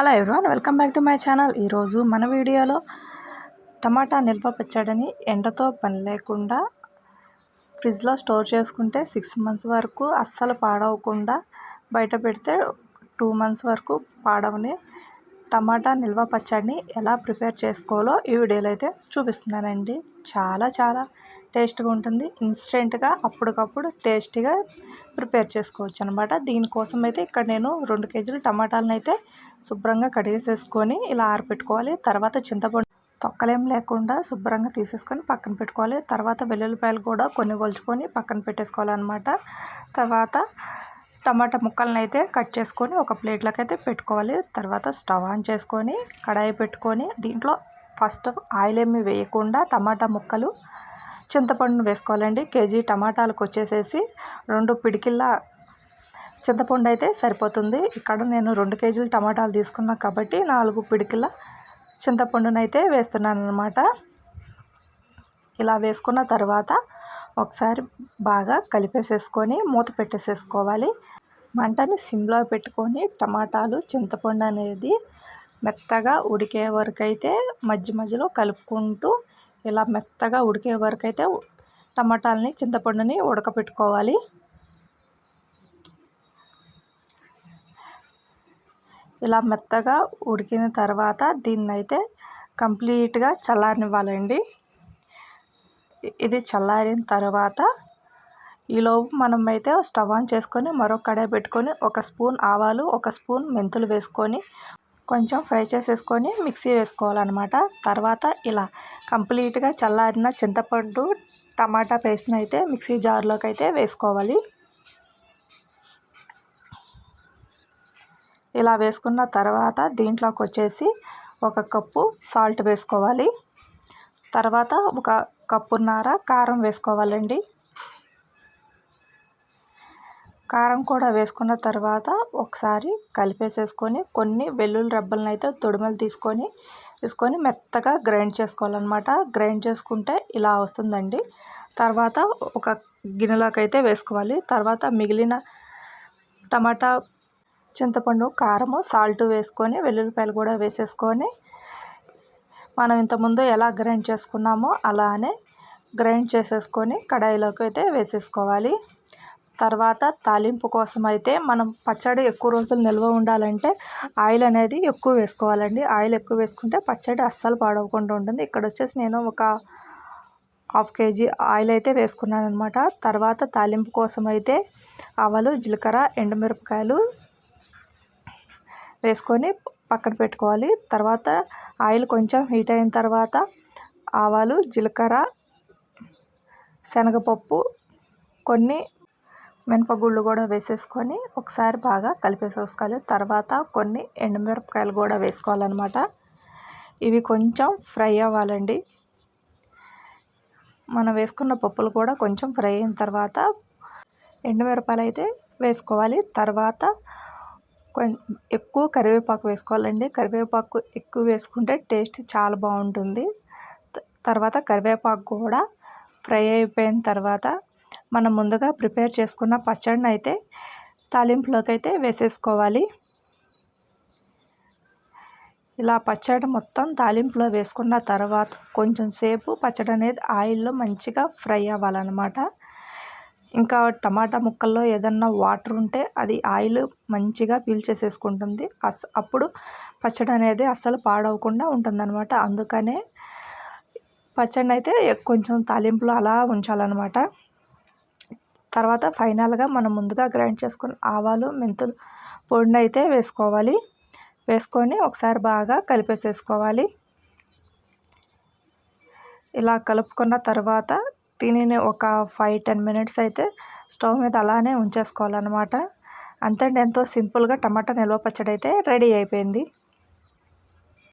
Hello everyone welcome back to my channel. ఈరోజు మన వీడియోలో టమాటా నిల్వ పచ్చడిని ఎండతో పని లేకుండా ఫ్రిడ్జ్లో స్టోర్ చేసుకుంటే సిక్స్ మంత్స్ వరకు అస్సలు పాడవకుండా బయట పెడితే టూ మంత్స్ వరకు పాడవని టమాటా నిల్వ పచ్చడిని ఎలా ప్రిపేర్ చేసుకోవాలో ఈ వీడియోలో అయితే చూపిస్తున్నానండి. చాలా చాలా టేస్ట్గా ఉంటుంది. ఇన్స్టెంట్గా అప్పటికప్పుడు టేస్టీగా ప్రిపేర్ చేసుకోవచ్చు అనమాట దీనికోసం అయితే ఇక్కడ నేను రెండు కేజీలు టమాటాలను అయితే శుభ్రంగా కడిగేసేసుకొని ఇలా ఆరపెట్టుకోవాలి. తర్వాత చింతపండు తొక్కలేం లేకుండా శుభ్రంగా తీసేసుకొని పక్కన పెట్టుకోవాలి. తర్వాత వెల్లుల్లిపాయలు కూడా కొన్ని కొలుచుకొని పక్కన పెట్టేసుకోవాలన్నమాట తర్వాత టమాటా ముక్కలను అయితే కట్ చేసుకొని ఒక ప్లేట్లోకి అయితే పెట్టుకోవాలి. తర్వాత స్టవ్ ఆన్ చేసుకొని కడాయి పెట్టుకొని దీంట్లో ఫస్ట్ ఆయిల్ ఏమి వేయకుండా టమాటా ముక్కలు చింతపండును వేసుకోవాలండి. కేజీ టమాటాలకు వచ్చేసేసి రెండు పిడికిళ్ళ చింతపండు అయితే సరిపోతుంది. ఇక్కడ నేను రెండు కేజీలు టమాటాలు తీసుకున్నా కాబట్టి నాలుగు పిడికిళ్ళ చింతపండునైతే వేస్తున్నాను అనమాట ఇలా వేసుకున్న తర్వాత ఒకసారి బాగా కలిపేసేసుకొని మూత పెట్టేసేసుకోవాలి. మంటని సిమ్లో పెట్టుకొని టమాటాలు చింతపండు అనేది మెత్తగా ఉడికే వరకు అయితే మధ్య మధ్యలో కలుపుకుంటూ ఇలా మెత్తగా ఉడికే వరకు అయితే టమాటాలని చింతపండుని ఉడకపెట్టుకోవాలి. ఇలా మెత్తగా ఉడికిన తర్వాత దీన్ని అయితే కంప్లీట్గా చల్లారనివ్వాలండి. ఇది చల్లారిన తర్వాత ఈలోపు మనం అయితే స్టవ్ ఆన్ చేసుకొని మరొక కడాయి పెట్టుకొని ఒక స్పూన్ ఆవాలు ఒక స్పూన్ మెంతులు వేసుకొని కొంచెం ఫ్రై చేసేసుకొని మిక్సీ వేసుకోవాలన్నమాట. తర్వాత ఇలా కంప్లీట్గా చల్లారిన చింతపండు టమాటా పేస్ట్ని అయితే మిక్సీ జార్లోకి అయితే వేసుకోవాలి. ఇలా వేసుకున్న తర్వాత దీంట్లోకి వచ్చేసి ఒక కప్పు సాల్ట్ వేసుకోవాలి. తర్వాత ఒక కప్పున్నర కారం వేసుకోవాలండి. కారం కూడా వేసుకున్న తర్వాత ఒకసారి కలిపేసేసుకొని కొన్ని వెల్లుల్లి రబ్బలను అయితే తొడిమలు తీసుకొని తీసుకొని మెత్తగా గ్రైండ్ చేసుకోవాలన్నమాట. గ్రైండ్ చేసుకుంటే ఇలా వస్తుందండి. తర్వాత ఒక గిన్నెలోకి అయితే వేసుకోవాలి. తర్వాత మిగిలిన టమాటా చింతపండు కారము సాల్ట్ వేసుకొని వెల్లుల్లిపాయలు కూడా వేసేసుకొని మనం ఇంతకుముందు ఎలా గ్రైండ్ చేసుకున్నామో అలానే గ్రైండ్ చేసేసుకొని కడాయిలోకి అయితే వేసేసుకోవాలి. తర్వాత తాలింపు కోసం అయితే మనం పచ్చడి ఎక్కువ రోజులు నిల్వ ఉండాలంటే ఆయిల్ అనేది ఎక్కువ వేసుకోవాలండి. ఆయిల్ ఎక్కువ వేసుకుంటే పచ్చడి అస్సలు పాడవకుండా ఉంటుంది. ఇక్కడ వచ్చేసి నేను ఒక హాఫ్ కేజీ ఆయిల్ అయితే వేసుకున్నాను అనమాట తర్వాత తాలింపు కోసం అయితే ఆవాలు జీలకర్ర ఎండుమిరపకాయలు వేసుకొని పక్కన పెట్టుకోవాలి. తర్వాత ఆయిల్ కొంచెం హీట్ అయిన తర్వాత ఆవాలు జీలకర్ర శనగపప్పు కొన్ని మినపగుళ్ళు కూడా వేసేసుకొని ఒకసారి బాగా కలిపేసేసుకోవాలి తర్వాత కొన్ని ఎండుమిరపకాయలు కూడా వేసుకోవాలన్నమాట. ఇవి కొంచెం ఫ్రై అవ్వాలండి. మనం వేసుకున్న పప్పులు కూడా కొంచెం ఫ్రై అయిన తర్వాత ఎండుమిరపాలు అయితే వేసుకోవాలి. తర్వాత ఎక్కువ కరివేపాకు వేసుకోవాలండి. కరివేపాకు ఎక్కువ వేసుకుంటే టేస్ట్ చాలా బాగుంటుంది. తర్వాత కరివేపాకు కూడా ఫ్రై అయిపోయిన తర్వాత మనం ముందుగా ప్రిపేర్ చేసుకున్న పచ్చడిని అయితే తాలింపులోకి అయితే వేసేసుకోవాలి. ఇలా పచ్చడి మొత్తం తాలింపులో వేసుకున్న తర్వాత కొంచెం సేపు పచ్చడి అనేది ఆయిల్లో మంచిగా ఫ్రై అవ్వాలన్నమాట. ఇంకా టమాటా ముక్కల్లో ఏదన్నా వాటర్ ఉంటే అది ఆయిల్ మంచిగా పీల్చేసేసుకుంటుంది అస్ అప్పుడు పచ్చడి అనేది అస్సలు పాడవకుండా ఉంటుందన్నమాట. అందుకనే పచ్చడి అయితే కొంచెం తాలింపులో అలా ఉంచాలన్నమాట. తర్వాత ఫైనల్గా మనం ముందుగా గ్రైండ్ చేసుకున్న ఆవాలు మెంతులు పొడిని అయితే వేసుకోవాలి. వేసుకొని ఒకసారి బాగా కలిపేసేసుకోవాలి. ఇలా కలుపుకున్న తర్వాత దీనిని ఒక ఫైవ్ టెన్ మినిట్స్ అయితే స్టవ్ మీద అలానే ఉంచేసుకోవాలన్నమాట. అంతే ఎంతో సింపుల్గా టమాటా నిల్వ పచ్చడి అయితే రెడీ అయిపోయింది.